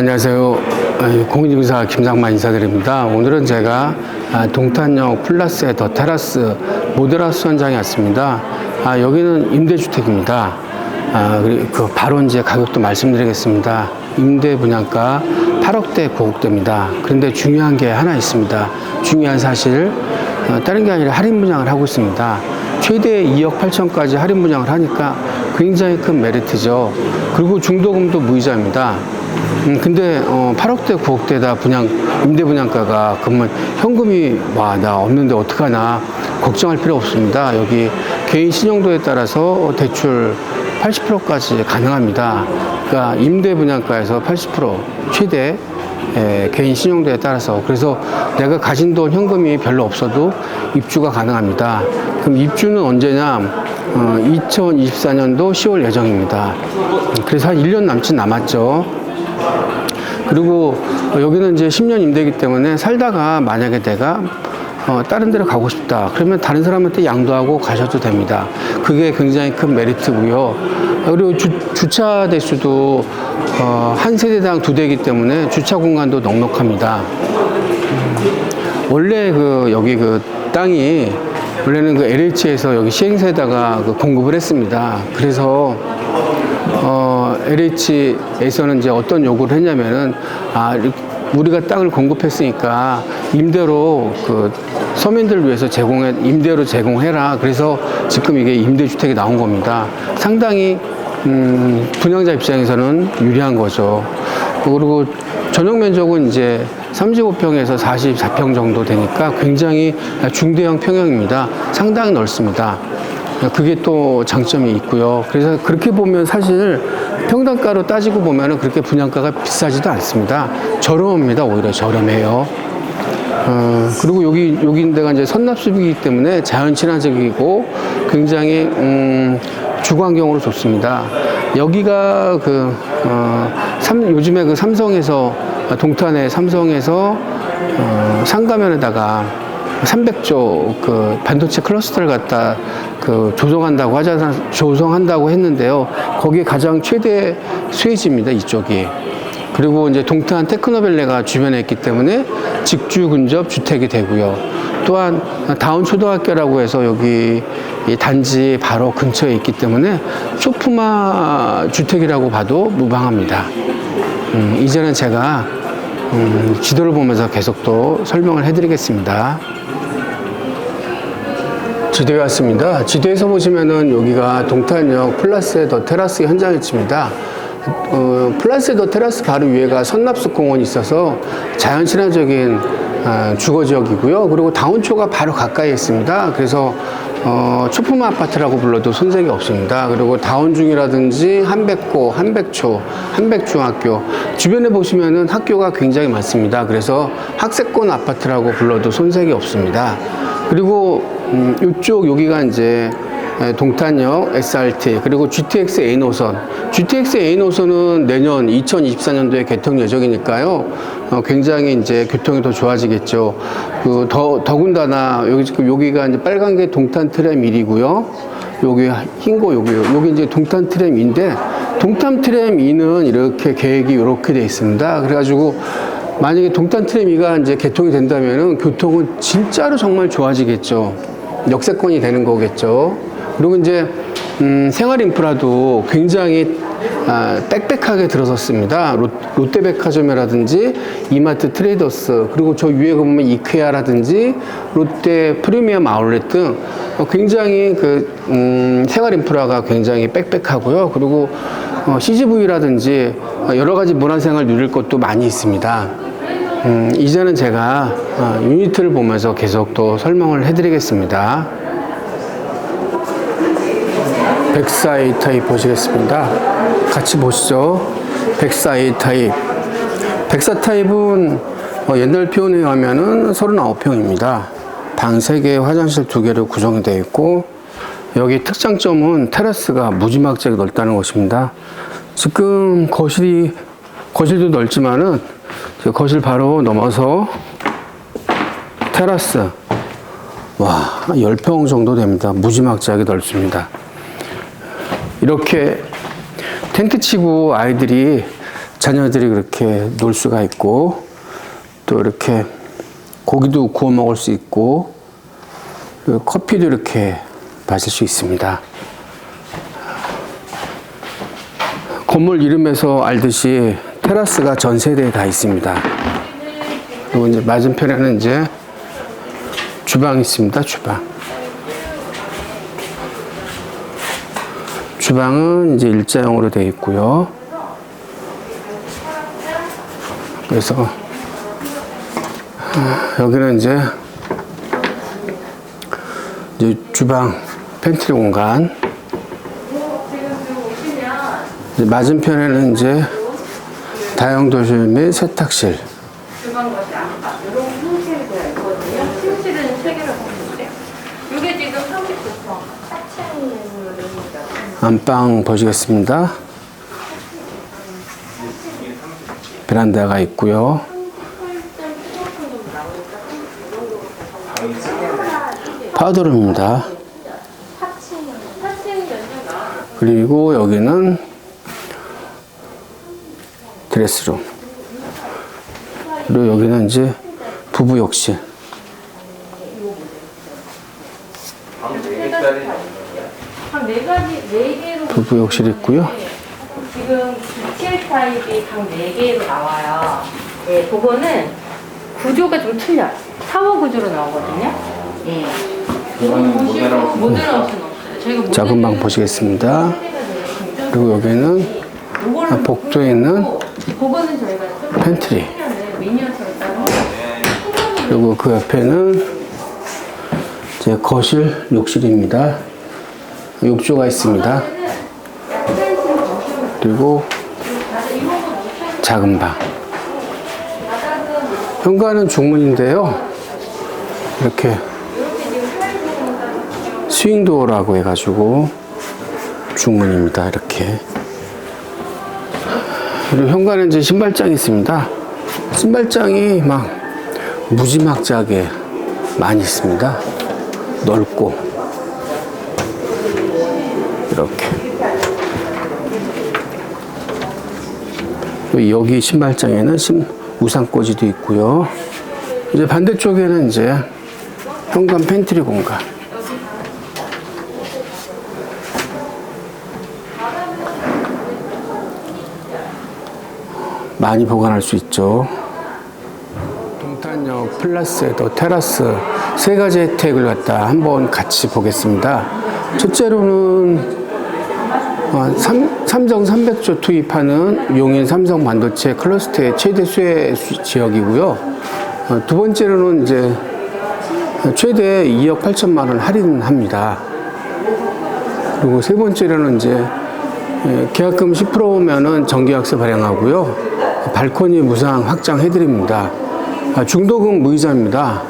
안녕하세요. 아, 공인중개사 김상만 인사드립니다. 오늘은 제가 아, 동탄역 플러스의 더 테라스 모델하우스 현장에 왔습니다. 아, 여기는 임대주택입니다. 아, 그 바로 이제 가격도 말씀드리겠습니다. 임대 분양가 8억대 9억대입니다. 그런데 중요한 게 하나 있습니다. 중요한 사실, 어, 다른 게 아니라 할인 분양을 하고 있습니다. 최대 2억 8천까지 할인 분양을 하니까 굉장히 큰 메리트죠. 그리고 중도금도 무이자입니다. 음, 근데 어, 8억대, 9억대다 분양 임대 분양가가 그러면 현금이 와 나 없는데 어떡하나 걱정할 필요 없습니다. 여기 개인 신용도에 따라서 대출 80%까지 가능합니다. 그러니까 임대 분양가에서 80% 최대 예, 개인 신용도에 따라서 그래서 내가 가진 돈 현금이 별로 없어도 입주가 가능합니다. 그럼 입주는 언제냐? 어, 2024년도 10월 예정입니다. 그래서 한 1년 남짓 남았죠. 그리고 여기는 이제 10년 임대이기 때문에 살다가 만약에 내가 어, 다른 데로 가고 싶다. 그러면 다른 사람한테 양도하고 가셔도 됩니다. 그게 굉장히 큰 메리트고요. 그리고 주, 주차 대수도 어, 한 세대당 두 대이기 때문에 주차 공간도 넉넉합니다. 원래 그 여기 그 땅이 원래는 그 LH에서 여기 시행사에다가 그 공급을 했습니다. 그래서 어, LH에서는 이제 어떤 요구를 했냐면은 아 우리가 땅을 공급했으니까 임대로 그 서민들을 위해서 제공해 임대로 제공해라. 그래서 지금 이게 임대주택이 나온 겁니다. 상당히 음, 분양자 입장에서는 유리한 거죠. 그리고 전용 면적은 이제 35평에서 44평 정도 되니까 굉장히 중대형 평형입니다. 상당히 넓습니다. 그게 또 장점이 있고요. 그래서 그렇게 보면 사실 평당가로 따지고 보면은 그렇게 분양가가 비싸지도 않습니다. 저렴합니다. 오히려 저렴해요. 어, 그리고 여기, 여기 데가 이제 선납수이기 때문에 자연 친화적이고 굉장히, 음, 주거환경으로 좋습니다. 여기가 그, 어, 삼, 요즘에 그 삼성에서, 동탄의 삼성에서, 어, 상가면에다가 300조 그 반도체 클러스터를 갖다 그 조성한다고 하자 조성한다고 했는데요. 거기에 가장 최대 수혜지입니다. 이쪽이. 그리고 이제 동탄 테크노밸레가 주변에 있기 때문에 직주 근접 주택이 되고요. 또한 다운 초등학교라고 해서 여기 이 단지 바로 근처에 있기 때문에 쇼프마 주택이라고 봐도 무방합니다. 음, 이제는 제가 음, 지도를 보면서 계속 또 설명을 해드리겠습니다. 지도에 왔습니다. 지도에서 보시면은 여기가 동탄역 플러스의 더 테라스 현장 위치입니다. 어, 플러스의 더 테라스 바로 위에가 선납수 공원이 있어서 자연 친화적인 어, 주거 지역이고요. 그리고 다운초가 바로 가까이 있습니다. 그래서 어, 초품 아파트라고 불러도 손색이 없습니다. 그리고 다운중이라든지 한백고, 한백초, 한백중학교 주변에 보시면은 학교가 굉장히 많습니다. 그래서 학세권 아파트라고 불러도 손색이 없습니다. 그리고 음, 이쪽 여기가 이제 에, 동탄역 SRT 그리고 GTX A 노선. GTX A 노선은 내년 2024년도에 개통 예정이니까요. 어, 굉장히 이제 교통이 더 좋아지겠죠. 그 더 더군다나 여기 지금 여기가 이제 빨간 게 동탄 트램 1이고요. 여기 흰거 여기요 여기 이제 동탄 트램 2인데 동탄 트램 2는 이렇게 계획이 이렇게 돼 있습니다. 그래가지고 만약에 동탄 트램 2가 이제 개통이 된다면은 교통은 진짜로 정말 좋아지겠죠. 역세권이 되는 거겠죠. 그리고 이제 음, 생활 인프라도 굉장히 아, 빽빽하게 들어섰습니다. 롯, 롯데백화점이라든지 이마트 트레이더스 그리고 저 위에 보면 이케아라든지 롯데 프리미엄 아울렛 등 어, 굉장히 그 음, 생활 인프라가 굉장히 빽빽하고요. 그리고 어, CGV라든지 여러 가지 문화생활 누릴 것도 많이 있습니다. 음, 이제는 제가 어, 유니트를 보면서 계속 또 설명을 해드리겠습니다. 104A 타입 보시겠습니다. 같이 보시죠. 104A 타입. 104 타입은 어, 옛날 표현에 의하면은 39평입니다. 방 3개, 화장실 2개로 구성이 되어 있고, 여기 특장점은 테라스가 무지막지하게 넓다는 것입니다. 지금 거실이, 거실도 넓지만은, 저 거실 바로 넘어서 테라스. 와, 한 10평 정도 됩니다. 무지막지하게 넓습니다. 이렇게 텐트 치고 아이들이 자녀들이 그렇게 놀 수가 있고 또 이렇게 고기도 구워 먹을 수 있고 커피도 이렇게 마실 수 있습니다. 건물 이름에서 알듯이 테라스가 전 세대에 다 있습니다. 그리고 이제 맞은편에는 이제 주방이 있습니다. 주방. 주방은 이제 일자형으로 되어 있고요. 그래서 아, 여기는 이제 이제 주방 팬트리 공간. 이제 맞은편에는 이제 다용도실 및 세탁실. 주방 것이 아까 이런 형태로 되어 있거든요. 침실은 세 개로 보는데요. 이게 지금 39평. 4층입니다. 안방 보시겠습니다. 베란다가 있고요. 파우더룸입니다. 4층 연장 나와. 그리고 여기는 드레스룸. 그리고 여기는 이제 부부 욕실. 한 네 가지, 네 개로. 부부 욕실 있고요. 지금 기체 타입이 각네 개로 나와요. 네, 그거는 구조가 좀 틀려요. 타워 구조로 나오거든요. 예. 모델 없어요. 저희가 작은 방 보시겠습니다. 그리고 여기는 복도에 있는 그거는 저희가 좀 팬트리. 미니어처로 따로 그리고 그 옆에는 이제 거실 욕실입니다. 욕조가 있습니다. 그리고 작은 방. 현관은 중문인데요. 이렇게 스윙도어라고 해가지고 중문입니다. 이렇게. 그리고 현관에 이제 신발장이 있습니다. 신발장이 막 무지막지하게 많이 있습니다. 넓고 이렇게 그리고 여기 신발장에는 신, 우산꽂이도 있고요. 이제 반대쪽에는 이제 현관 팬트리 공간. 많이 보관할 수 있죠. 동탄역 플러스에도 테라스 세 가지 혜택을 갖다 한번 같이 보겠습니다. 첫째로는 어, 삼, 삼성 300조 투입하는 용인 삼성 반도체 클러스터의 최대 수혜 수- 지역이고요. 어, 두 번째로는 이제 최대 2억 8천만 원 할인합니다. 그리고 세 번째로는 이제 예, 계약금 10%면은 정기약세 발행하고요. 발코니 무상 확장해드립니다. 아, 중도금 무이자입니다.